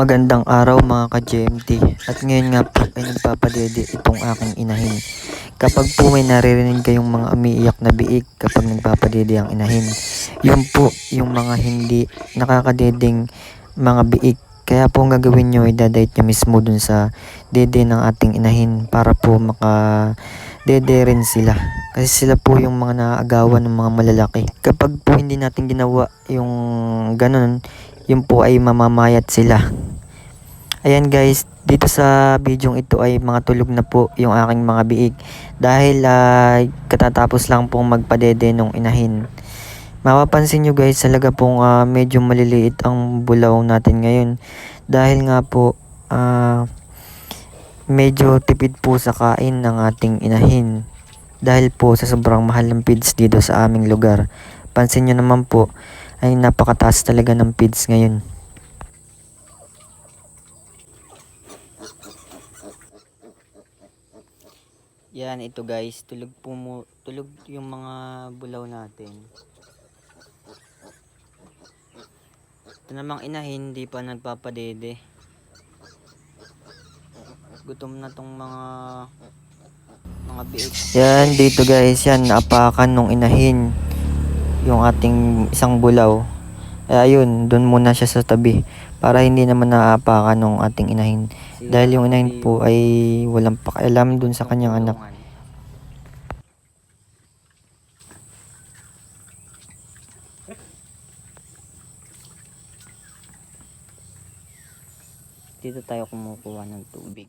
Magandang araw mga ka-GMT at ngayon nga po ay nagpapadede itong aking inahin. Kapag po may naririnig kayong mga umiiyak na biik kapag nagpapadede ang inahin, yun po yung mga hindi nakakadedeng mga biik. Kaya po ang gagawin nyo ay dadait nyo mismo dun sa dede ng ating inahin para po makadede rin sila. Kasi sila po yung mga naaagawan ng mga malalaki. Kapag po hindi natin ginawa yung ganun, yun po ay mamamayat sila. Ayan guys, dito sa video ito ay mga tulog na po yung aking mga biik dahil ah, katatapos lang pong magpadede nung inahin. Mapapansin nyo guys, talaga pong ah, medyo maliliit ang bulaw natin ngayon dahil nga po ah, medyo tipid po sa kain ng ating inahin dahil po sa sobrang mahal ng feeds dito sa aming lugar. Pansin nyo naman po ay napakataas talaga ng feeds ngayon. Yan ito guys, tulog po tulog yung mga bulaw natin. Ito namang inahin, hindi pa nagpapadede. Gutom na tong mga mga biik. Yan dito guys, yan naapakan nung inahin yung ating isang bulaw. Kaya yun, doon muna siya sa tabi para hindi naman naaapakan nung ating inahin. Dahil yung inahin po ay walang pakialam dun sa kanyang anak. Dito tayo kumukuha ng tubig.